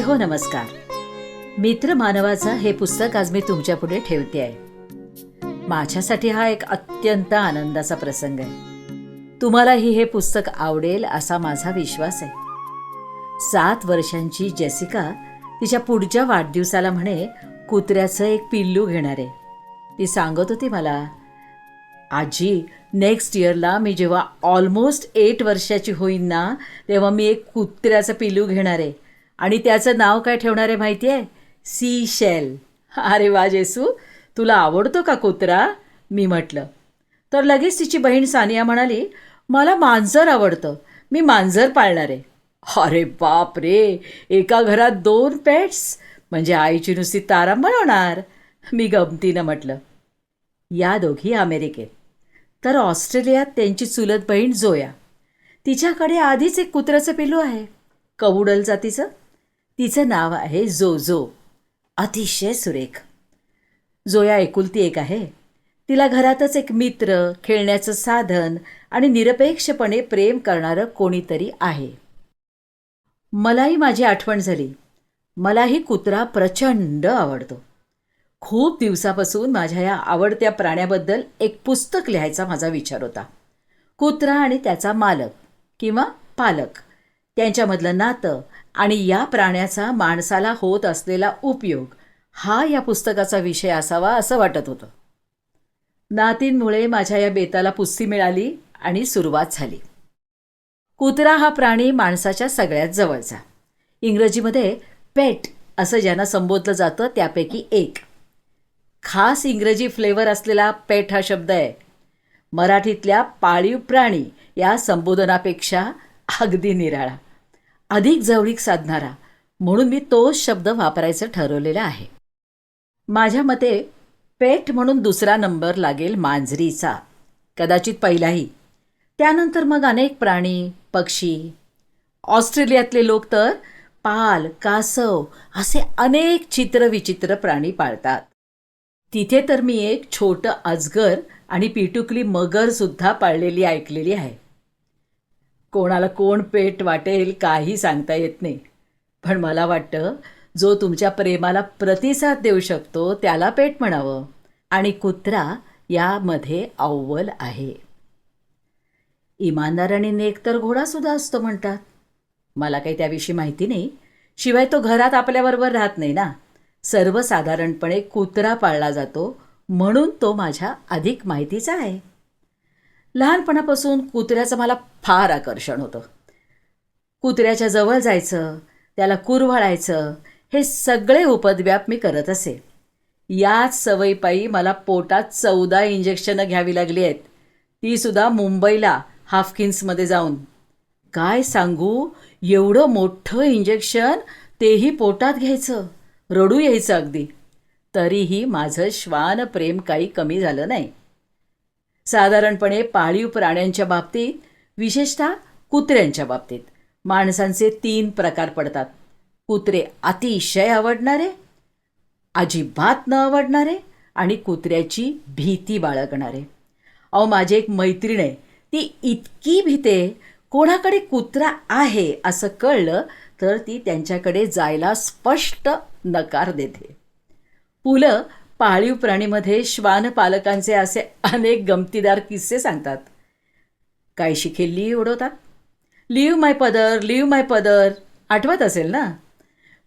हो नमस्कार. मित्र मानवाचा हे पुस्तक आज मी तुमच्यापुढे ठेवते आहे माझ्यासाठी हा एक अत्यंत आनंदाचा प्रसंग आहे. तुम्हालाही हे पुस्तक आवडेल असा माझा विश्वास आहे. सात वर्षांची जेसिका तिच्या पुढच्या वाढदिवसाला म्हणे कुत्र्याचं एक पिल्लू घेणार आहे. ती सांगत होती मला आजी नेक्स्ट इयरला मी जेव्हा ऑलमोस्ट एट वर्षाची होईन ना तेव्हा मी एक कुत्र्याचं पिल्लू घेणार आहे. आणि त्याचं नाव काय ठेवणार आहे माहिती आहे? सी शेल अरे वा जेसू. तुला आवडतो का कुत्रा? मी म्हटलं. तर लगेच तिची बहीण सानिया म्हणाली मला मांजर आवडतं. मी मांजर पाळणार. आहे अरे बाप रे! एका घरात दोन पेट्स म्हणजे आईची नुसती तारा होणार मी गमतीनं म्हटलं. या दोघी अमेरिकेत. तर ऑस्ट्रेलियात त्यांची चुलत बहीण जोया. तिच्याकडे आधीच एक कुत्र्याचं पिल्लू आहे. कवुडल जातीचं. तिचं नाव आहे जो जो अतिशय सुरेख. जोया एकुलती एक आहे. तिला घरातच एक मित्र खेळण्याचं साधन आणि निरपेक्षपणे प्रेम करणारं कोणीतरी आहे. मलाही माझी आठवण झाली. मलाही कुत्रा प्रचंड आवडतो. खूप दिवसापासून माझ्या या आवडत्या प्राण्याबद्दल एक पुस्तक लिहायचा माझा विचार होता. कुत्रा आणि त्याचा मालक किंवा पालक त्यांच्यामधलं नातं आणि या प्राण्याचा माणसाला होत असलेला उपयोग हा या पुस्तकाचा विषय असावा असं वाटत होतं. नातींमुळे माझ्या या बेताला पुस्ती मिळाली आणि सुरुवात झाली. कुत्रा हा प्राणी माणसाच्या सगळ्यात जवळचा. इंग्रजीमध्ये पेट असं ज्यांना संबोधलं जातं त्यापैकी एक. खास इंग्रजी फ्लेवर असलेला पेट हा शब्द आहे. मराठीतल्या पाळीव प्राणी या संबोधनापेक्षा अगदी निराळा. अधिक जवळीक साधणारा म्हणून मी तोच शब्द वापरायचं ठरवलेलं आहे. माझ्या मते पेठ म्हणून दुसरा नंबर लागेल मांजरीचा कदाचित पहिलाही. त्यानंतर मग अनेक प्राणी पक्षी ऑस्ट्रेलियातले लोक तर पाल कासव असे अनेक चित्रविचित्र प्राणी पाळतात. तिथे तर मी एक छोटं अजगर आणि पिटुकली मगरसुद्धा पाळलेली ऐकलेली आहे. कोणाला कोण पेट वाटेल काही सांगता येत नाही. पण मला वाटतं जो तुमच्या प्रेमाला प्रतिसाद देऊ शकतो त्याला पेट म्हणावं. आणि कुत्रा यामध्ये अव्वल आहे. इमानदार आणि नेक तर घोडासुद्धा असतो म्हणतात. मला काही त्याविषयी माहिती नाही. शिवाय तो घरात आपल्याबरोबर राहत नाही ना. सर्वसाधारणपणे कुत्रा पाळला जातो म्हणून तो माझ्या अधिक माहितीचा आहे. लहानपणापासून कुत्र्याचं मला फार आकर्षण होतं. कुत्र्याच्या जवळ जायचं त्याला कुरवाळायचं हे सगळे उपद्व्याप मी करत असे. याच सवयीपायी मला पोटात चौदा इंजेक्शनं घ्यावी लागली आहेत. तीसुद्धा मुंबईला हाफकिन्समध्ये जाऊन. काय सांगू? एवढं मोठं इंजेक्शन तेही पोटात घ्यायचं रडू यायचं अगदी. तरीही माझं श्वान प्रेम काही कमी झालं नाही. साधारणपणे पाळीव प्राण्यांच्या बाबतीत विशेषतः कुत्र्यांच्या बाबतीत. माणसांचे तीन प्रकार पडतात. कुत्रे अतिशय आवडणारे अजिबात न आवडणारे आणि कुत्र्याची भीती बाळगणारे. अहो माझी एक मैत्रीण आहे. ती इतकी भीते कोणाकडे कुत्रा आहे असं कळलं तर ती त्यांच्याकडे जायला स्पष्ट नकार देते. पुलं पाळीव प्राणीमध्ये श्वानपालकांचे असे अनेक गमतीदार किस्से सांगतात. काय शिखेल लिव उडवतात लिव माय पदर लिव माय पदर. आठवत असेल ना?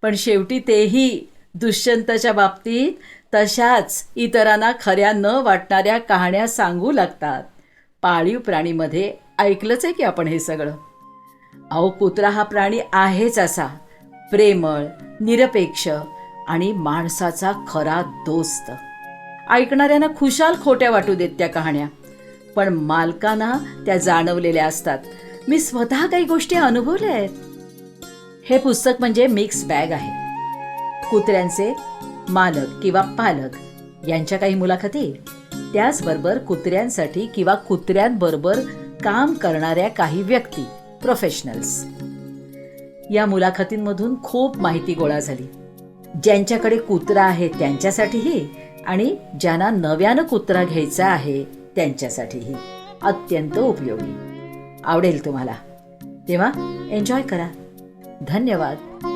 पण शेवटी तेही दुष्यंतच्या बाबतीत तशाच इतरांना खऱ्या न वाटणाऱ्या कहाण्या सांगू लागतात. पाळीव प्राणीमध्ये ऐकलंच आहे की आपण हे सगळं? अहो कुत्रा हा प्राणी आहेच असा. प्रेमळ निरपेक्ष आणि माणसाचा खरा दोस्त. ऐकणाऱ्यांना खुशाल खोट्या वाटू देत त्या कहाण्या. पण मालकांना त्या जाणवलेल्या असतात. मी स्वतः काही गोष्टी अनुभवल्या आहेत. हे पुस्तक म्हणजे मिक्स बॅग आहे. कुत्र्यांचे मालक किंवा पालक यांच्या काही मुलाखती. त्याचबरोबर कुत्र्यांसाठी किंवा कुत्र्यांबरोबर काम करणाऱ्या काही व्यक्ती प्रोफेशनल्स या मुलाखतींमधून खूप माहिती गोळा झाली. ज्यांच्याकडे कुत्रा आहे त्यांच्यासाठीही आणि ज्यांना नव्यानं कुत्रा घ्यायचा आहे त्यांच्यासाठीही. अत्यंत उपयोगी. आवडेल तुम्हाला. तेव्हा एन्जॉय करा. धन्यवाद.